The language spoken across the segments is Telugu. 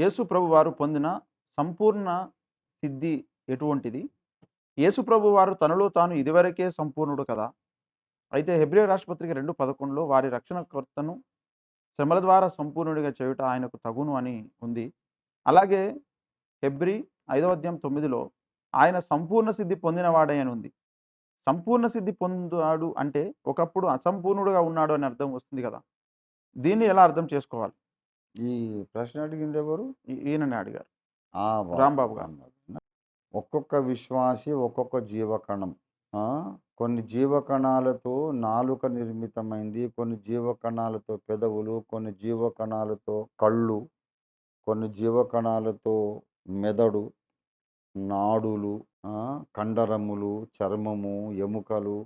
యేసుప్రభు వారు పొందిన సంపూర్ణ సిద్ధి ఎటువంటిది? యేసుప్రభు వారు తనలో తాను ఇదివరకే సంపూర్ణుడు కదా? అయితే హెబ్రియా రాష్ట్రపత్రిక రెండు పదకొండులో వారి రక్షణకర్తను శ్రమల ద్వారా సంపూర్ణుడిగా చేయుట ఆయనకు తగును అని ఉంది. అలాగే హెబ్రి ఐదవ అధ్యాయం తొమ్మిదిలో ఆయన సంపూర్ణ సిద్ధి పొందినవాడే అని ఉంది. సంపూర్ణ సిద్ధి పొందాడు అంటే ఒకప్పుడు అసంపూర్ణుడుగా ఉన్నాడు అని అర్థం వస్తుంది కదా? దీన్ని ఎలా అర్థం చేసుకోవాలి? ఈ ప్రశ్న అడిగింది ఎవరు? ఈయనని అడిగారు. రాంబాబు గారు. ఒక్కొక్క విశ్వాసి ఒక్కొక్క జీవకణం. కొన్ని జీవకణాలతో నాలుక నిర్మితమైంది కొన్ని జీవకణాలతో పెదవులు కొన్ని జీవకణాలతో కళ్ళు కొన్ని జీవకణాలతో మెదడు నాడులు కండరములు చర్మము ఎముకలు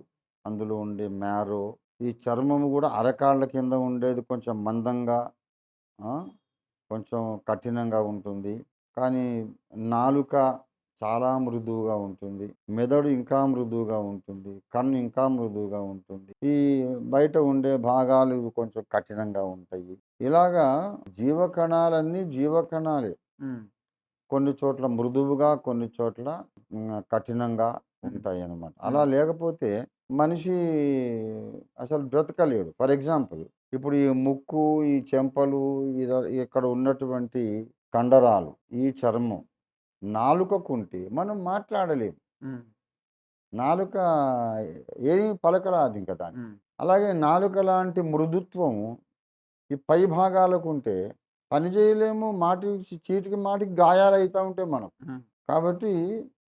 అందులో ఉండే మ్యారో. ఈ చర్మము కూడా అరకాళ్ళ కింద ఉండేది కొంచెం మందంగా కొంచెం కఠినంగా ఉంటుంది. కానీ నాలుక చాలా మృదువుగా ఉంటుంది. మెదడు ఇంకా మృదువుగా ఉంటుంది. కన్ను ఇంకా మృదువుగా ఉంటుంది. ఈ బయట ఉండే భాగాలు కొంచెం కఠినంగా ఉంటాయి. ఇలాగా జీవకణాలన్నీ జీవకణాలే. కొన్ని చోట్ల మృదువుగా కొన్ని చోట్ల కఠినంగా ఉంటాయి అన్నమాట అలా లేకపోతే మనిషి అసలు బ్రతకలేడు. ఫర్ ఎగ్జాంపుల్ ఇప్పుడు ఈ ముక్కు ఈ చెంపలు ఇద- ఇక్కడ ఉన్నటువంటి కండరాలు ఈ చర్మం నాలుకకుంటే మనం మాట్లాడలేము నాలుక ఏమి పలకరాదు ఇంకా దాన్ని. అలాగే నాలుక లాంటి మృదుత్వం ఈ పై భాగాలకు ఉంటే పని చేయలేము మాటి చీటికి మాటికి గాయాలు అవుతూ ఉంటాయి మనం కాబట్టి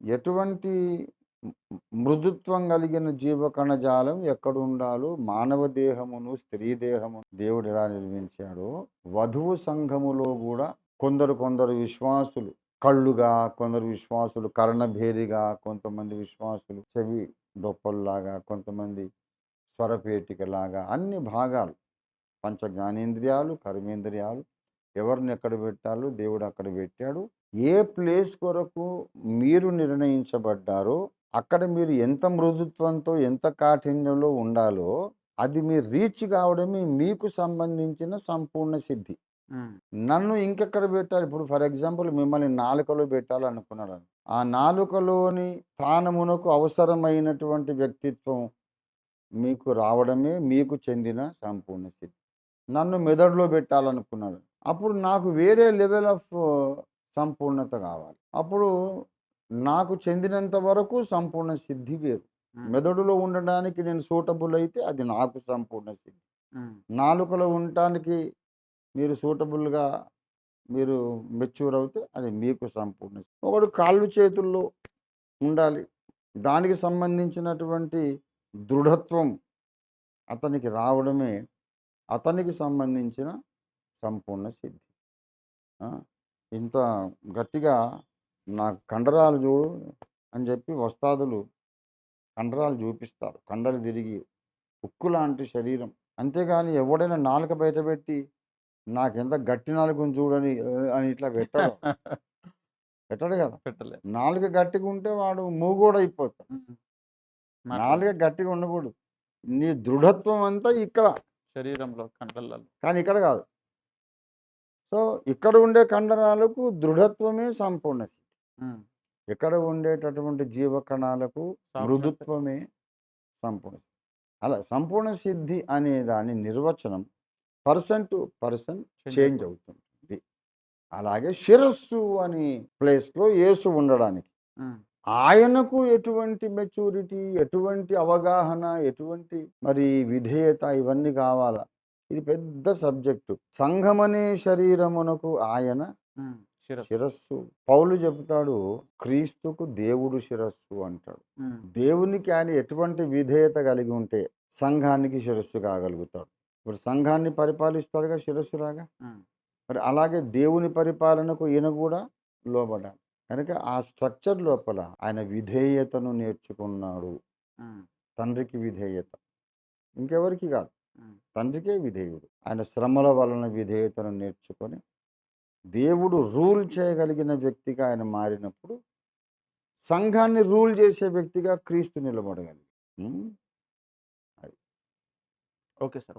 ఎటువంటి మృదుత్వం కలిగిన జీవ కణజాలం ఎక్కడ ఉండాలో మానవ దేహమును స్త్రీ దేహము దేవుడు ఎలా నిర్మించాడో వధువు సంఘములో కూడా కొందరు కొందరు విశ్వాసులు కళ్ళుగా కొందరు విశ్వాసులు కర్ణభేరిగా కొంతమంది విశ్వాసులు చెవి డొప్పల్లాగా కొంతమంది స్వరపేటికలాగా అన్ని భాగాలు పంచ జ్ఞానేంద్రియాలు కర్మేంద్రియాలు ఎవరిని ఎక్కడ పెట్టాలో దేవుడు అక్కడ పెట్టాడు. ఏ ప్లేస్ కొరకు మీరు నిర్ణయించబడ్డారో అక్కడ మీరు ఎంత మృదుత్వంతో ఎంత కాఠిన్యంలో ఉండాలో అది మీరు రీచ్ కావడమే మీకు సంబంధించిన సంపూర్ణ సిద్ధి. నన్ను ఇంకెక్కడ పెట్టాలి? ఇప్పుడు ఫర్ ఎగ్జాంపుల్ మిమ్మల్ని నాలుకలో పెట్టాలనుకున్నాడు ఆ నాలుకలోని స్థానమునకు అవసరమైనటువంటి వ్యక్తిత్వం మీకు రావడమే మీకు చెందిన సంపూర్ణ సిద్ధి. నన్ను మెదడులో పెట్టాలనుకున్నాడు అప్పుడు నాకు వేరే లెవెల్ ఆఫ్ సంపూర్ణత కావాలి. అప్పుడు నాకు చెందినంత వరకు సంపూర్ణ సిద్ధి వేరు. మెదడులో ఉండడానికి నేను సూటబుల్ అయితే అది నాకు సంపూర్ణ సిద్ధి. నాలుకలో ఉండటానికి మీరు సూటబుల్గా మీరు మెచ్యూర్ అవుతే అది మీకు సంపూర్ణ సిద్ధి. ఒకడు కాళ్ళు చేతుల్లో ఉండాలి. దానికి సంబంధించినటువంటి దృఢత్వం అతనికి రావడమే అతనికి సంబంధించిన సంపూర్ణ సిద్ధి. ఇంత గట్టిగా నా కండరాలు చూడు అని చెప్పి వస్తాదులు. కండరాలు చూపిస్తారు. కండలు తిరిగి ఉక్కు లాంటి శరీరం. అంతేగాని ఎవడైనా నాలుక బయట పెట్టి నాకెంత గట్టి నాలుకని చూడని అని ఇట్లా పెట్టాడు. పెట్టాడు కదా. పెట్టలే. నాలుక గట్టిగా ఉంటే వాడు మూగోడు అయిపోతాడు. నాలుక గట్టిగా ఉండకూడదు. నీ దృఢత్వం అంతా ఇక్కడ. శరీరంలో కండలలో కానీ ఇక్కడ కాదు. సో ఇక్కడ ఉండే కండరాలకు దృఢత్వమే సంపూర్ణ ఇక్కడ ఉండేటటువంటి జీవకణాలకు మృదుత్వమే సంపూర్ణ అలా సంపూర్ణ సిద్ధి అనే దాని నిర్వచనం పర్సన్ టు పర్సన్ చేంజ్ అవుతుంది. అలాగే శిరస్సు అనే ప్లేస్లో యేసు ఉండడానికి ఆయనకు ఎటువంటి మెచ్యూరిటీ ఎటువంటి అవగాహన ఎటువంటి మరి విధేయత ఇవన్నీ కావాలా? ఇది పెద్ద సబ్జెక్టు. సంఘమనే శరీరమునకు ఆయన శిరస్సు. శిరస్సు. పౌలు చెబుతాడు క్రీస్తుకు దేవుడు శిరస్సు అంటాడు. దేవునికి ఆయన ఎటువంటి విధేయత కలిగి ఉంటే సంఘానికి శిరస్సు కాగలుగుతాడు. ఇప్పుడు సంఘాన్ని పరిపాలిస్తాడుగా శిరస్సులాగా? ఉమ్, మరి అలాగే దేవుని పరిపాలనకు ఈయన కూడా లోబడాలి. కనుక ఆ స్ట్రక్చర్ లోపల ఆయన విధేయతను నేర్చుకున్నాడు. తండ్రికి విధేయత. ఇంకెవరికి కాదు. తండ్రికే విధేయుడు. ఆయన శ్రమల వలన విధేయతను నేర్చుకొని దేవుడు రూల్ చేయగలిగిన వ్యక్తిగా ఆయన మారినప్పుడు సంఘాన్ని రూల్ చేసే వ్యక్తిగా క్రీస్తు నిలబడగలిగి ఓకే సార్.